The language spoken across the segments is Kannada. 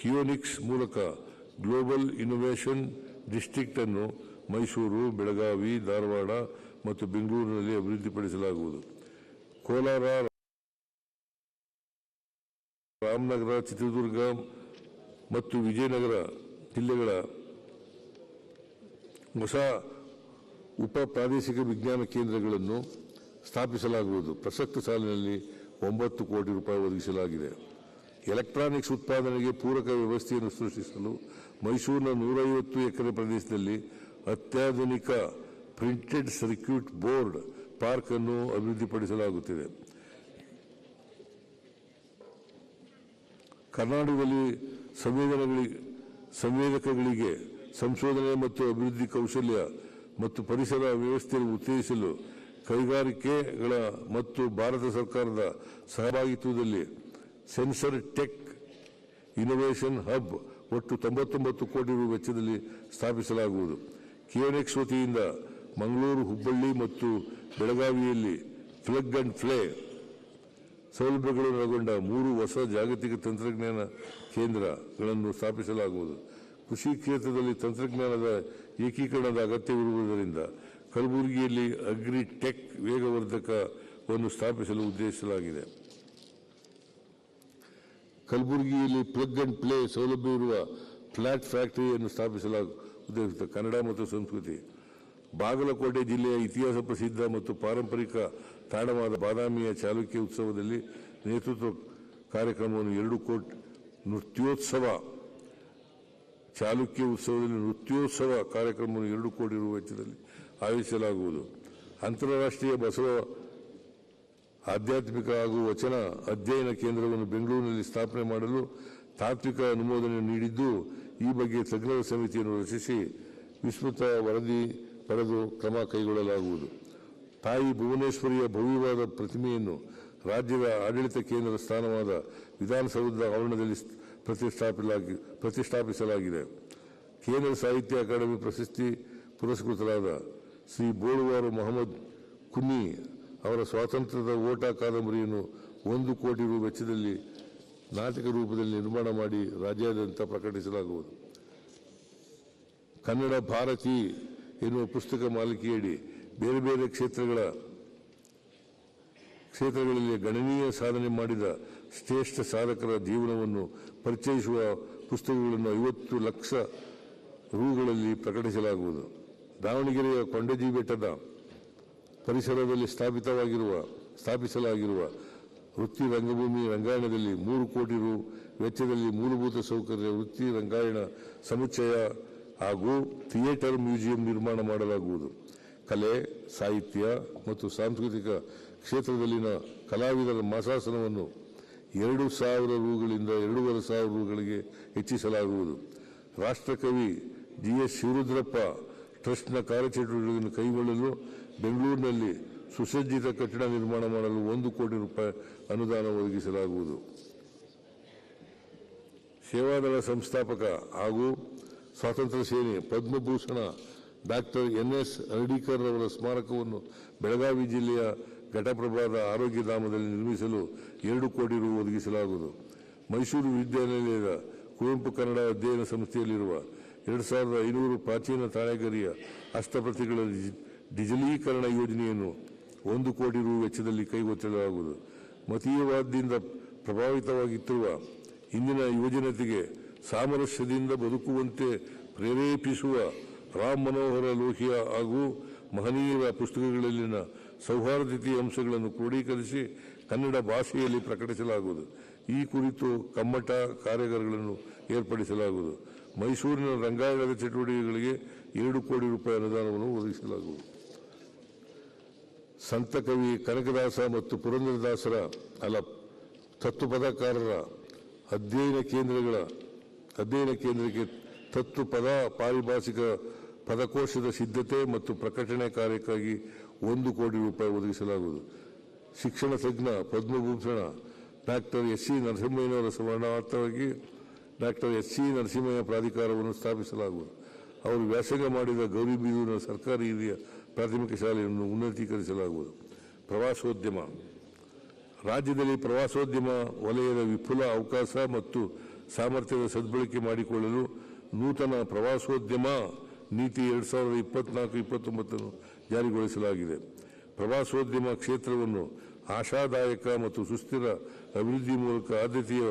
ಕಿಯೋನಿಕ್ಸ್ ಮೂಲಕ ಗ್ಲೋಬಲ್ ಇನ್ನೋವೇಷನ್ ಡಿಸ್ಟ್ರಿಕ್ಟ್ ಅನ್ನು ಮೈಸೂರು, ಬೆಳಗಾವಿ, ಧಾರವಾಡ ಮತ್ತು ಬೆಂಗಳೂರಿನಲ್ಲಿ ಅಭಿವೃದ್ಧಿಪಡಿಸಲಾಗುವುದು. ಕೋಲಾರ, ರಾಮನಗರ, ಚಿತ್ರದುರ್ಗ ಮತ್ತು ವಿಜಯನಗರ ಜಿಲ್ಲೆಗಳ ಹೊಸ ಉಪ ಪ್ರಾದೇಶಿಕ ವಿಜ್ಞಾನ ಕೇಂದ್ರಗಳನ್ನು ಸ್ಥಾಪಿಸಲಾಗುವುದು. ಪ್ರಸಕ್ತ ಸಾಲಿನಲ್ಲಿ ಒಂಬತ್ತು ಕೋಟಿ ರೂಪಾಯಿ ಒದಗಿಸಲಾಗಿದೆ. ಎಲೆಕ್ಟ್ರಾನಿಕ್ಸ್ ಉತ್ಪಾದನೆಗೆ ಪೂರಕ ವ್ಯವಸ್ಥೆಯನ್ನು ಸೃಷ್ಟಿಸಲು ಮೈಸೂರಿನ ನೂರೈವತ್ತು ಎಕರೆ ಪ್ರದೇಶದಲ್ಲಿ ಅತ್ಯಾಧುನಿಕ ಪ್ರಿಂಟೆಡ್ ಸರ್ಕ್ಯೂಟ್ ಬೋರ್ಡ್ ಪಾರ್ಕ್ ಅನ್ನು ಅಭಿವೃದ್ಧಿಪಡಿಸಲಾಗುತ್ತಿದೆ. ಕರ್ನಾಟಕದಲ್ಲಿ ಸಂವೇದನೆಗಳಿಗೆ, ಸಂವೇದಕಗಳಿಗೆ ಸಂಶೋಧನೆ ಮತ್ತು ಅಭಿವೃದ್ಧಿ ಕೌಶಲ್ಯ ಮತ್ತು ಪರಿಸರ ವ್ಯವಸ್ಥೆಯನ್ನು ಉತ್ತೇಜಿಸಲು ಕೈಗಾರಿಕೆಗಳ ಮತ್ತು ಭಾರತ ಸರ್ಕಾರದ ಸಹಭಾಗಿತ್ವದಲ್ಲಿ ಸೆನ್ಸರ್ ಟೆಕ್ ಇನ್ನೋವೇಷನ್ ಹಬ್ ಒಟ್ಟು ತೊಂಬತ್ತೊಂಬತ್ತು ಕೋಟಿ ರೂಪಾಯಿ ವೆಚ್ಚದಲ್ಲಿ ಸ್ಥಾಪಿಸಲಾಗುವುದು. ಕೆಎನ್ಎಕ್ಸ್ ವತಿಯಿಂದ ಮಂಗಳೂರು, ಹುಬ್ಬಳ್ಳಿ ಮತ್ತು ಬೆಳಗಾವಿಯಲ್ಲಿ ಫ್ಲಗ್ ಅಂಡ್ ಫ್ಲೇ ಸೌಲಭ್ಯಗಳನ್ನು ಒಳಗೊಂಡ ಮೂರು ಹೊಸ ಜಾಗತಿಕ ತಂತ್ರಜ್ಞಾನ ಕೇಂದ್ರಗಳನ್ನು ಸ್ಥಾಪಿಸಲಾಗುವುದು. ಕೃಷಿ ಕ್ಷೇತ್ರದಲ್ಲಿ ತಂತ್ರಜ್ಞಾನದ ಏಕೀಕರಣದ ಅಗತ್ಯವಿರುವುದರಿಂದ ಕಲಬುರಗಿಯಲ್ಲಿ ಅಗ್ರಿ ಟೆಕ್ ವೇಗವರ್ಧಕವನ್ನು ಸ್ಥಾಪಿಸಲು ಉದ್ದೇಶಿಸಲಾಗಿದೆ. ಕಲಬುರಗಿಯಲ್ಲಿ ಪ್ಲಗ್ ಅಂಡ್ ಪ್ಲೇ ಸೌಲಭ್ಯವಿರುವ ಫ್ಲಾಟ್ ಫ್ಯಾಕ್ಟರಿಯನ್ನು ಸ್ಥಾಪಿಸಲಾಗುತ್ತದೆ. ಕನ್ನಡ ಮತ್ತು ಸಂಸ್ಕೃತಿ. ಬಾಗಲಕೋಟೆ ಜಿಲ್ಲೆಯ ಇತಿಹಾಸ ಪ್ರಸಿದ್ಧ ಮತ್ತು ಪಾರಂಪರಿಕ ತಾಣವಾದ ಬಾದಾಮಿಯ ಚಾಲುಕ್ಯ ಉತ್ಸವದಲ್ಲಿ ನೇತೃತ್ವ ಕಾರ್ಯಕ್ರಮವನ್ನು ಎರಡು ಕೋಟಿ ನೃತ್ಯೋತ್ಸವ, ಚಾಲುಕ್ಯ ಉತ್ಸವದಲ್ಲಿ ನೃತ್ಯೋತ್ಸವ ಕಾರ್ಯಕ್ರಮವನ್ನು ಎರಡು ಕೋಟಿ ರು ವೆಚ್ಚದಲ್ಲಿ ಆಯೋಜಿಸಲಾಗುವುದು. ಅಂತಾರಾಷ್ಟ್ರೀಯ ಬಸವ ಆಧ್ಯಾತ್ಮಿಕ ಹಾಗೂ ವಚನ ಅಧ್ಯಯನ ಕೇಂದ್ರವನ್ನು ಬೆಂಗಳೂರಿನಲ್ಲಿ ಸ್ಥಾಪನೆ ಮಾಡಲು ತಾತ್ವಿಕ ಅನುಮೋದನೆ ನೀಡಿದ್ದು, ಈ ಬಗ್ಗೆ ತಜ್ಞರ ಸಮಿತಿಯನ್ನು ರಚಿಸಿ ವಿಸ್ತೃತ ವರದಿ ಪಡೆದು ಕ್ರಮ ಕೈಗೊಳ್ಳಲಾಗುವುದು. ತಾಯಿ ಭುವನೇಶ್ವರಿಯ ಭವ್ಯವಾದ ಪ್ರತಿಮೆಯನ್ನು ರಾಜ್ಯದ ಆಡಳಿತ ಕೇಂದ್ರ ಸ್ಥಾನವಾದ ವಿಧಾನಸೌಧದ ಆವರಣದಲ್ಲಿ ಪ್ರತಿಷ್ಠಾಪಿಸಲಾಗಿ ಪ್ರತಿಷ್ಠಾಪಿಸಲಾಗಿದೆ. ಕೇಂದ್ರ ಸಾಹಿತ್ಯ ಅಕಾಡೆಮಿ ಪ್ರಶಸ್ತಿ ಪುರಸ್ಕೃತರಾದ ಶ್ರೀ ಬೋಳುವಾರು ಮೊಹಮ್ಮದ್ ಕುನ್ನಿ ಅವರ ಸ್ವಾತಂತ್ರ್ಯದ ಓಟ ಕಾದಂಬರಿಯನ್ನು ಒಂದು ಕೋಟಿ ರು ವೆಚ್ಚದಲ್ಲಿ ನಾಟಕ ರೂಪದಲ್ಲಿ ನಿರ್ಮಾಣ ಮಾಡಿ ರಾಜ್ಯಾದ್ಯಂತ ಪ್ರಕಟಿಸಲಾಗುವುದು. ಕನ್ನಡ ಭಾರತಿ ಎನ್ನುವ ಪುಸ್ತಕ ಮಾಲಿಕೆಯಡಿ ಬೇರೆ ಬೇರೆ ಕ್ಷೇತ್ರಗಳ ಕ್ಷೇತ್ರಗಳಲ್ಲಿ ಗಣನೀಯ ಸಾಧನೆ ಮಾಡಿದ ಶ್ರೇಷ್ಠ ಸಾಧಕರ ಜೀವನವನ್ನು ಪರಿಚಯಿಸುವ ಪುಸ್ತಕಗಳನ್ನು ಐವತ್ತು ಲಕ್ಷ ರೂಗಳಲ್ಲಿ ಪ್ರಕಟಿಸಲಾಗುವುದು. ದಾವಣಗೆರೆಯ ಕೊಂಡಜಿ ಬೆಟ್ಟದ ಪರಿಸರದಲ್ಲಿ ಸ್ಥಾಪಿತವಾಗಿರುವ, ಸ್ಥಾಪಿಸಲಾಗಿರುವ ವೃತ್ತಿ ರಂಗಭೂಮಿ ರಂಗಾಯಣದಲ್ಲಿ ಮೂರು ಕೋಟಿ ರು ವೆಚ್ಚದಲ್ಲಿ ಮೂಲಭೂತ ಸೌಕರ್ಯ ವೃತ್ತಿ ರಂಗಾಯಣ ಸಮುಚ್ಚಯ ಹಾಗೂ ಥಿಯೇಟರ್ ಮ್ಯೂಸಿಯಂ ನಿರ್ಮಾಣ ಮಾಡಲಾಗುವುದು. ಕಲೆ, ಸಾಹಿತ್ಯ ಮತ್ತು ಸಾಂಸ್ಕೃತಿಕ ಕ್ಷೇತ್ರದಲ್ಲಿನ ಕಲಾವಿದರ ಮಾಸಾಸನವನ್ನು ಎರಡು ಸಾವಿರ ರೂಗಳಿಂದ ಎರಡೂವರೆ ಸಾವಿರ ರೂಗಳಿಗೆ ಹೆಚ್ಚಿಸಲಾಗುವುದು. ರಾಷ್ಟ್ರಕವಿ ಜಿ ಎಸ್ ಶಿವರುದ್ರಪ್ಪ ಟ್ರಸ್ಟ್ನ ಕಾರ್ಯಚಟುವಟಿಕೆಗಳನ್ನು ಕೈಗೊಳ್ಳಲು ಬೆಂಗಳೂರಿನಲ್ಲಿ ಸುಸಜ್ಜಿತ ಕಟ್ಟಡ ನಿರ್ಮಾಣ ಮಾಡಲು ಒಂದು ಕೋಟಿ ರೂಪಾಯಿ ಅನುದಾನ ಒದಗಿಸಲಾಗುವುದು. ಸೇವಾದಳ ಸಂಸ್ಥಾಪಕ ಹಾಗೂ ಸ್ವಾತಂತ್ರ್ಯ ಸೇನೆ Padma Bhushan doctor N S Hardikar ಅವರ ಸ್ಮಾರಕವನ್ನು ಬೆಳಗಾವಿ ಜಿಲ್ಲೆಯ ಘಟಪ್ರಭಾದ ಆರೋಗ್ಯಧಾಮದಲ್ಲಿ ನಿರ್ಮಿಸಲು ಎರಡು ಕೋಟಿ ರು ಒದಗಿಸಲಾಗುವುದು. ಮೈಸೂರು ವಿದ್ಯಾನಿಲಯದ ಕುವೆಂಪು ಕನ್ನಡ ಅಧ್ಯಯನ ಸಂಸ್ಥೆಯಲ್ಲಿರುವ ಎರಡು ಸಾವಿರದ ಐನೂರು ಪ್ರಾಚೀನ ತಾಳೆಗರಿಯ ಹಸ್ತಪ್ರತಿಗಳ ಡಿಜಿಟಲೀಕರಣ ಯೋಜನೆಯನ್ನು ಒಂದು ಕೋಟಿ ರು ವೆಚ್ಚದಲ್ಲಿ ಕೈಗೊಳ್ಳಲಾಗುವುದು ಮತೀಯವಾದದಿಂದ ಪ್ರಭಾವಿತವಾಗಿತ್ತಿರುವ ಇಂದಿನ ಯುವಜನತೆಗೆ ಸಾಮರಸ್ಯದಿಂದ ಬದುಕುವಂತೆ ಪ್ರೇರೇಪಿಸುವ ರಾಮ್ ಮನೋಹರ ಲೋಹಿಯಾ ಹಾಗೂ ಮಹನೀಯರ ಪುಸ್ತಕಗಳಲ್ಲಿನ ಸೌಹಾರ್ದತೆಯ ಅಂಶಗಳನ್ನು ಕ್ರೋಢೀಕರಿಸಿ ಕನ್ನಡ ಭಾಷೆಯಲ್ಲಿ ಪ್ರಕಟಿಸಲಾಗುವುದು. ಈ ಕುರಿತು ಕಮ್ಮಟ ಕಾರ್ಯಾಗಾರಗಳನ್ನು ಏರ್ಪಡಿಸಲಾಗುವುದು. ಮೈಸೂರಿನ ರಂಗಾಯಣದ ಚಟುವಟಿಕೆಗಳಿಗೆ ಎರಡು ಕೋಟಿ ರೂಪಾಯಿ ಅನುದಾನವನ್ನು ಒದಗಿಸಲಾಗುವುದು. ಸಂತ ಕವಿ ಕನಕದಾಸ ಮತ್ತು ಪುರಂದರದಾಸರ ಅಲಪ್ ತತ್ವ ಪದಕಾರರ ಅಧ್ಯಯನ ಕೇಂದ್ರಗಳ ಅಧ್ಯಯನ ಕೇಂದ್ರಕ್ಕೆ ತತ್ವಪದ ಪಾರಿಭಾಷಿಕ ಪದಕೋಶದ ಸಿದ್ಧತೆ ಮತ್ತು ಪ್ರಕಟಣೆ ಕಾರ್ಯಕ್ಕಾಗಿ ಒಂದು ಕೋಟಿ ರೂಪಾಯಿ ಒದಗಿಸಲಾಗುವುದು. ಶಿಕ್ಷಣ ತಜ್ಞ ಪದ್ಮಭೂಷಣ ಡಾಕ್ಟರ್ ಎಸ್ ಸಿ ನರಸಿಂಹಯ್ಯನವರ ಸ್ಮರಣಾರ್ಥವಾಗಿ ಡಾಕ್ಟರ್ ಎಸ್ ಸಿ ನರಸಿಂಹಯ್ಯ ಪ್ರಾಧಿಕಾರವನ್ನು ಸ್ಥಾಪಿಸಲಾಗುವುದು. ಅವರು ವ್ಯಾಸಂಗ ಮಾಡಿದ ಗೌರಿಬೀದೂರಿನ ಸರ್ಕಾರಿ ಹಿರಿಯ ಪ್ರಾಥಮಿಕ ಶಾಲೆಯನ್ನು ಉನ್ನತೀಕರಿಸಲಾಗುವುದು. ಪ್ರವಾಸೋದ್ಯಮ. ರಾಜ್ಯದಲ್ಲಿ ಪ್ರವಾಸೋದ್ಯಮ ವಲಯದ ವಿಪುಲ ಅವಕಾಶ ಮತ್ತು ಸಾಮರ್ಥ್ಯದ ಸದ್ಬಳಕೆ ಮಾಡಿಕೊಳ್ಳಲು ನೂತನ ಪ್ರವಾಸೋದ್ಯಮ ನೀತಿ ಎರಡು ಸಾವಿರದ ಇಪ್ಪತ್ನಾಲ್ಕು, ಇಪ್ಪತ್ತೊಂಬತ್ತನ್ನು ಜಾರಿಗೊಳಿಸಲಾಗಿದೆ. ಪ್ರವಾಸೋದ್ಯಮ ಕ್ಷೇತ್ರವನ್ನು ಆಶಾದಾಯಕ ಮತ್ತು ಸುಸ್ಥಿರ ಅಭಿವೃದ್ಧಿ ಮೂಲಕ ಆದ್ಯತೆಯ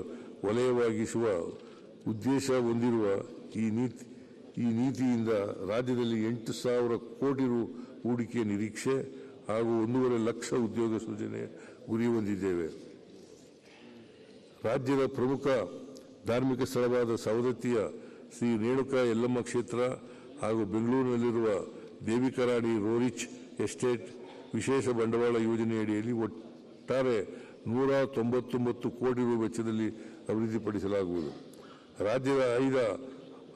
ವಲಯವಾಗಿಸುವ ಉದ್ದೇಶ ಹೊಂದಿರುವ ಈ ನೀತಿ, ಈ ನೀತಿಯಿಂದ ರಾಜ್ಯದಲ್ಲಿ ಎಂಟು ಸಾವಿರ ಕೋಟಿ ರು ಹೂಡಿಕೆ ನಿರೀಕ್ಷೆ ಹಾಗೂ ಒಂದೂವರೆ ಲಕ್ಷ ಉದ್ಯೋಗ ಸೃಜನೆ ಗುರಿ ಹೊಂದಿದ್ದೇವೆ ರಾಜ್ಯದ ಪ್ರಮುಖ ಧಾರ್ಮಿಕ ಸ್ಥಳವಾದ ಸವದತ್ತಿಯ ಶ್ರೀ ರೇಣುಕ ಯಲ್ಲಮ್ಮ ಕ್ಷೇತ್ರ ಹಾಗೂ ಬೆಂಗಳೂರಿನಲ್ಲಿರುವ ದೇವಿಕರಾಡಿ ರೋರಿಚ್ ಎಸ್ಟೇಟ್ ವಿಶೇಷ ಬಂಡವಾಳ ಯೋಜನೆಯಡಿಯಲ್ಲಿ ಒಟ್ಟಾರೆ ನೂರ ತೊಂಬತ್ತೊಂಬತ್ತು ಕೋಟಿ ರೂಪಾಯಿ ವೆಚ್ಚದಲ್ಲಿ ಅಭಿವೃದ್ಧಿಪಡಿಸಲಾಗುವುದು. ರಾಜ್ಯದ ಐದ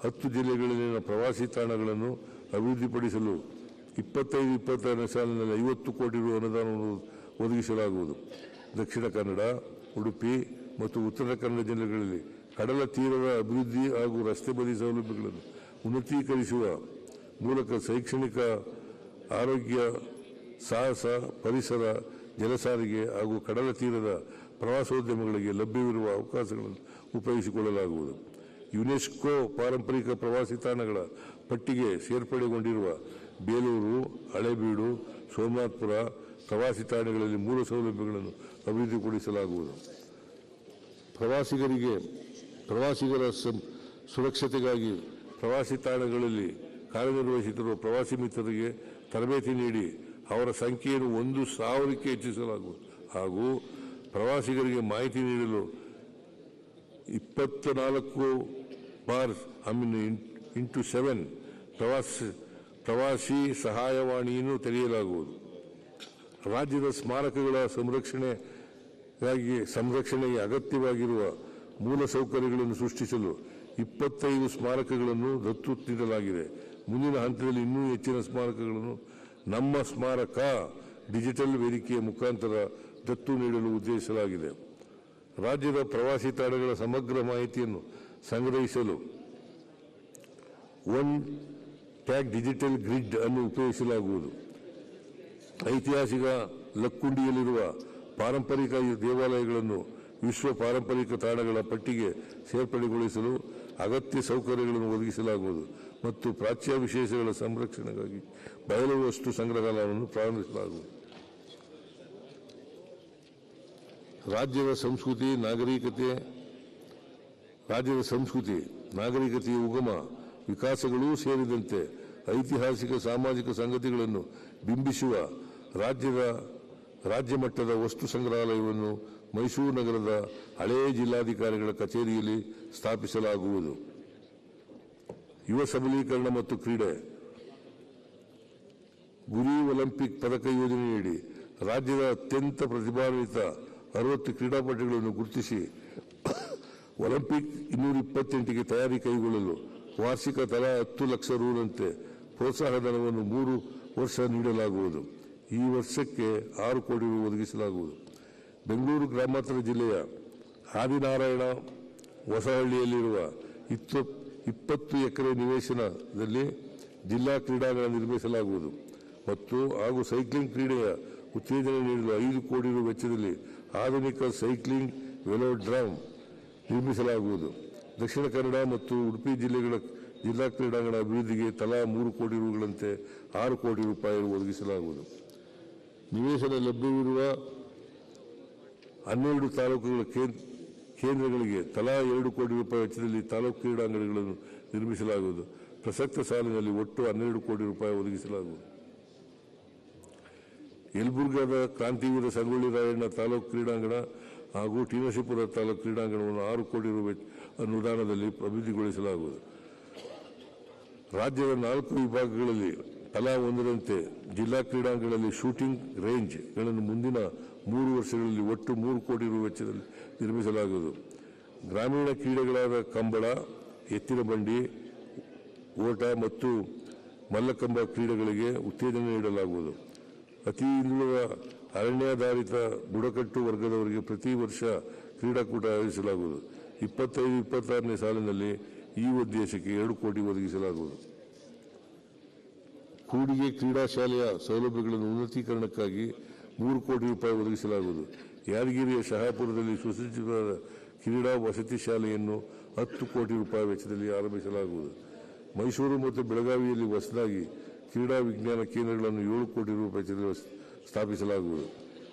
ಹತ್ತು ಜಿಲ್ಲೆಗಳಲ್ಲಿನ ಪ್ರವಾಸಿ ತಾಣಗಳನ್ನು ಅಭಿವೃದ್ಧಿಪಡಿಸಲು ಇಪ್ಪತ್ತೈದು ಇಪ್ಪತ್ತಾರನೇ ಸಾಲಿನಲ್ಲಿ ಐವತ್ತು ಕೋಟಿ ರು ಅನುದಾನವನ್ನು ಒದಗಿಸಲಾಗುವುದು. ದಕ್ಷಿಣ ಕನ್ನಡ, ಉಡುಪಿ ಮತ್ತು ಉತ್ತರ ಕನ್ನಡ ಜಿಲ್ಲೆಗಳಲ್ಲಿ ಕಡಲ ತೀರದ ಅಭಿವೃದ್ಧಿ ಹಾಗೂ ರಸ್ತೆ ಬದಿ ಸೌಲಭ್ಯಗಳನ್ನು ಉನ್ನತೀಕರಿಸುವ ಮೂಲಕ ಶೈಕ್ಷಣಿಕ ಆರೋಗ್ಯ, ಸಾಹಸ, ಪರಿಸರ, ಜಲಸಾರಿಗೆ ಹಾಗೂ ಕಡಲ ತೀರದ ಪ್ರವಾಸೋದ್ಯಮಗಳಿಗೆ ಲಭ್ಯವಿರುವ ಅವಕಾಶಗಳನ್ನು ಉಪಯೋಗಿಸಿಕೊಳ್ಳಲಾಗುವುದು. ಯುನೆಸ್ಕೋ ಪಾರಂಪರಿಕ ಪ್ರವಾಸಿ ತಾಣಗಳ ಪಟ್ಟಿಗೆ ಸೇರ್ಪಡೆಗೊಂಡಿರುವ ಬೇಲೂರು, ಹಳೆಬೀಡು ಸೋಮನಾಥಪುರ ಪ್ರವಾಸಿ ತಾಣಗಳಲ್ಲಿ ಮೂಲ ಸೌಲಭ್ಯಗಳನ್ನು ಅಭಿವೃದ್ಧಿಪಡಿಸಲಾಗುವುದು. ಪ್ರವಾಸಿಗರಿಗೆ, ಪ್ರವಾಸಿಗರ ಸುರಕ್ಷತೆಗಾಗಿ ಪ್ರವಾಸಿ ತಾಣಗಳಲ್ಲಿ ಕಾರ್ಯನಿರ್ವಹಿಸುತ್ತಿರುವ ಪ್ರವಾಸಿ ಮಿತ್ರರಿಗೆ ತರಬೇತಿ ನೀಡಿ ಅವರ ಸಂಖ್ಯೆಯನ್ನು ಒಂದು ಸಾವಿರಕ್ಕೆ ಹೆಚ್ಚಿಸಲಾಗುವುದು. ಹಾಗೂ ಪ್ರವಾಸಿಗರಿಗೆ ಮಾಹಿತಿ ನೀಡಲು ಇಪ್ಪತ್ತ ನಾಲ್ಕು ಬಾರ್, ಐ ಮೀನ್ ಇಂಟು ಸೆವೆನ್ ಪ್ರವಾಸಿ ಪ್ರವಾಸಿ ಸಹಾಯವಾಣಿಯನ್ನು ತೆರೆಯಲಾಗುವುದು. ರಾಜ್ಯದ ಸ್ಮಾರಕಗಳ ಸಂರಕ್ಷಣೆಗಾಗಿ ಸಂರಕ್ಷಣೆಗೆ ಅಗತ್ಯವಾಗಿರುವ ಮೂಲ ಸೌಕರ್ಯಗಳನ್ನು ಸೃಷ್ಟಿಸಲು ಇಪ್ಪತ್ತೈದು ಸ್ಮಾರಕಗಳನ್ನು ದತ್ತು ನೀಡಲಾಗಿದೆ. ಮುಂದಿನ ಹಂತದಲ್ಲಿ ಇನ್ನೂ ಹೆಚ್ಚಿನ ಸ್ಮಾರಕಗಳನ್ನು ನಮ್ಮ ಸ್ಮಾರಕ ಡಿಜಿಟಲ್ ವೇದಿಕೆಯ ಮುಖಾಂತರ ದತ್ತು ನೀಡಲು ಉದ್ದೇಶಿಸಲಾಗಿದೆ. ರಾಜ್ಯದ ಪ್ರವಾಸಿ ತಾಣಗಳ ಸಮಗ್ರ ಮಾಹಿತಿಯನ್ನು ಸಂಗ್ರಹಿಸಲು ಒನ್ ಟ್ಯಾಗ್ ಡಿಜಿಟಲ್ ಗ್ರಿಡ್ ಅನ್ನು ಉಪಯೋಗಿಸಲಾಗುವುದು. ಐತಿಹಾಸಿಕ ಲಕ್ಕುಂಡಿಯಲ್ಲಿರುವ ಪಾರಂಪರಿಕ ದೇವಾಲಯಗಳನ್ನು ವಿಶ್ವ ಪಾರಂಪರಿಕ ತಾಣಗಳ ಪಟ್ಟಿಗೆ ಸೇರ್ಪಡೆಗೊಳಿಸಲು ಅಗತ್ಯ ಸೌಕರ್ಯಗಳನ್ನು ಒದಗಿಸಲಾಗುವುದು ಮತ್ತು ಪ್ರಾಚ್ಯ ವಿಶೇಷಗಳ ಸಂರಕ್ಷಣೆಗಾಗಿ ಬಯಲು ಸಂಗ್ರಹಾಲಯವನ್ನು ಪ್ರಾರಂಭಿಸಲಾಗುವುದು. ರಾಜ್ಯದ ಸಂಸ್ಕೃತಿ, ನಾಗರಿಕತೆ, ರಾಜ್ಯದ ಸಂಸ್ಕೃತಿ, ನಾಗರಿಕತೆಯ ಉಗಮ ವಿಕಾಸಗಳೂ ಸೇರಿದಂತೆ ಐತಿಹಾಸಿಕ ಸಾಮಾಜಿಕ ಸಂಗತಿಗಳನ್ನು ಬಿಂಬಿಸುವ ರಾಜ್ಯದ ರಾಜ್ಯ ಮಟ್ಟದ ವಸ್ತು ಸಂಗ್ರಹಾಲಯವನ್ನು ಮೈಸೂರು ನಗರದ ಹಳೆಯ ಜಿಲ್ಲಾಧಿಕಾರಿಗಳ ಕಚೇರಿಯಲ್ಲಿ ಸ್ಥಾಪಿಸಲಾಗುವುದು. ಯುವ ಸಬಲೀಕರಣ ಮತ್ತು ಕ್ರೀಡೆ. ಗುರಿ ಒಲಿಂಪಿಕ್ ಪದಕ ಯೋಜನೆಯಡಿ ರಾಜ್ಯದ ಅತ್ಯಂತ ಪ್ರತಿಭಾನ್ವಿತ ಅರವತ್ತು ಕ್ರೀಡಾಪಟುಗಳನ್ನು ಗುರುತಿಸಿ ಒಲಿಂಪಿಕ್ ಇನ್ನೂರ ಇಪ್ಪತ್ತೆಂಟಿಗೆ ತಯಾರಿ ಕೈಗೊಳ್ಳಲು ವಾರ್ಷಿಕ ತಲಾ ಹತ್ತು ಲಕ್ಷ ರೂನಂತೆ ಪ್ರೋತ್ಸಾಹಧನವನ್ನು ಮೂರು ವರ್ಷ ನೀಡಲಾಗುವುದು. ಈ ವರ್ಷಕ್ಕೆ ಆರು ಕೋಟಿ ರೂ ಒದಗಿಸಲಾಗುವುದು. ಬೆಂಗಳೂರು ಗ್ರಾಮಾಂತರ ಜಿಲ್ಲೆಯ ಆದಿನಾರಾಯಣ ಹೊಸಹಳ್ಳಿಯಲ್ಲಿರುವ ಇತ್ತು- ಇಪ್ಪತ್ತು ಎಕರೆ ನಿವೇಶನದಲ್ಲಿ ಜಿಲ್ಲಾ ಕ್ರೀಡಾಂಗಣ ನಿರ್ಮಿಸಲಾಗುವುದು ಮತ್ತು ಹಾಗೂ ಸೈಕ್ಲಿಂಗ್ ಕ್ರೀಡೆಯ ಉತ್ತೇಜನ ನೀಡಲು ಐದು ಕೋಟಿ ರೂ ವೆಚ್ಚದಲ್ಲಿ ಆಧುನಿಕ ಸೈಕ್ಲಿಂಗ್ ವೆಲೋಡ್ರಾಮ್ ನಿರ್ಮಿಸಲಾಗುವುದು. ದಕ್ಷಿಣ ಕನ್ನಡ ಮತ್ತು ಉಡುಪಿ ಜಿಲ್ಲೆಗಳ ಜಿಲ್ಲಾ ಕ್ರೀಡಾಂಗಣ ಅಭಿವೃದ್ಧಿಗೆ ತಲಾ ಮೂರು ಕೋಟಿ ರುಗಳಂತೆ ಆರು ಕೋಟಿ ರೂಪಾಯಿ ಒದಗಿಸಲಾಗುವುದು. ನಿವೇಶನ ಲಭ್ಯವಿರುವ ಹನ್ನೆರಡು ತಾಲೂಕುಗಳ ಕೇಂದ್ರ ಕೇಂದ್ರಗಳಿಗೆ ತಲಾ ಎರಡು ಕೋಟಿ ರೂಪಾಯಿ ವೆಚ್ಚದಲ್ಲಿ ತಾಲೂಕು ಕ್ರೀಡಾಂಗಣಗಳನ್ನು ನಿರ್ಮಿಸಲಾಗುವುದು. ಪ್ರಸಕ್ತ ಸಾಲಿನಲ್ಲಿ ಒಟ್ಟು ಹನ್ನೆರಡು ಕೋಟಿ ರೂಪಾಯಿ ಒದಗಿಸಲಾಗುವುದು. ಯಲಬುರ್ಗಾದ ಕ್ರಾಂತಿವೀರ ಸಂಗೊಳ್ಳಿ ರಾಯಣ್ಣ ತಾಲೂಕು ಕ್ರೀಡಾಂಗಣ ಹಾಗೂ ಟಿನಶಿಪುರ ತಾಲೂಕು ಕ್ರೀಡಾಂಗಣವನ್ನು ಆರು ಕೋಟಿ ರು ಅನುದಾನದಲ್ಲಿ ಅಭಿವೃದ್ಧಿಗೊಳಿಸಲಾಗುವುದು ರಾಜ್ಯದ ನಾಲ್ಕು ವಿಭಾಗಗಳಲ್ಲಿ ತಲಾ ಒಂದರಂತೆ ಜಿಲ್ಲಾ ಕ್ರೀಡಾಂಗಣಗಳಲ್ಲಿ ಶೂಟಿಂಗ್ ರೇಂಜ್ಗಳನ್ನು ಮುಂದಿನ ಮೂರು ವರ್ಷಗಳಲ್ಲಿ ಒಟ್ಟು ಮೂರು ಕೋಟಿ ರು ವೆಚ್ಚದಲ್ಲಿ ನಿರ್ಮಿಸಲಾಗುವುದು. ಗ್ರಾಮೀಣ ಕ್ರೀಡೆಗಳಾದ ಕಂಬಳ, ಎತ್ತಿನ ಬಂಡಿ, ಓಟ ಮತ್ತು ಮಲ್ಲಕಂಬ ಕ್ರೀಡೆಗಳಿಗೆ ಉತ್ತೇಜನ ನೀಡಲಾಗುವುದು. ಅತಿ ಹಿಂದುಳಿದ ಅರಣ್ಯಾಧಾರಿತ ಬುಡಕಟ್ಟು ವರ್ಗದವರಿಗೆ ಪ್ರತಿ ವರ್ಷ ಕ್ರೀಡಾಕೂಟ ಆಯೋಜಿಸಲಾಗುವುದು. ಇಪ್ಪತ್ತೈದು, ಇಪ್ಪತ್ತಾರನೇ ಸಾಲಿನಲ್ಲಿ ಈ ಉದ್ದೇಶಕ್ಕೆ ಎರಡು ಕೋಟಿ ಒದಗಿಸಲಾಗುವುದು. ಕೂಡಿಗೆ ಕ್ರೀಡಾ ಶಾಲೆಯ ಸೌಲಭ್ಯಗಳನ್ನು ಉನ್ನತೀಕರಣಕ್ಕಾಗಿ ಮೂರು ಕೋಟಿ ರೂಪಾಯಿ ಒದಗಿಸಲಾಗುವುದು. ಯಾದಗಿರಿಯ ಶಹಾಪುರದಲ್ಲಿ ಸುಸಜ್ಜಿತವಾದ ಕ್ರೀಡಾ ವಸತಿ ಶಾಲೆಯನ್ನು ಹತ್ತು ಕೋಟಿ ರೂಪಾಯಿ ವೆಚ್ಚದಲ್ಲಿ ಆರಂಭಿಸಲಾಗುವುದು. ಮೈಸೂರು ಮತ್ತು ಬೆಳಗಾವಿಯಲ್ಲಿ ಹೊಸದಾಗಿ ಕ್ರೀಡಾ ವಿಜ್ಞಾನ ಕೇಂದ್ರಗಳನ್ನು ಏಳು ಕೋಟಿ ರೂಪಾಯಿ ವೆಚ್ಚದಲ್ಲಿ స్థాపించలాగుదు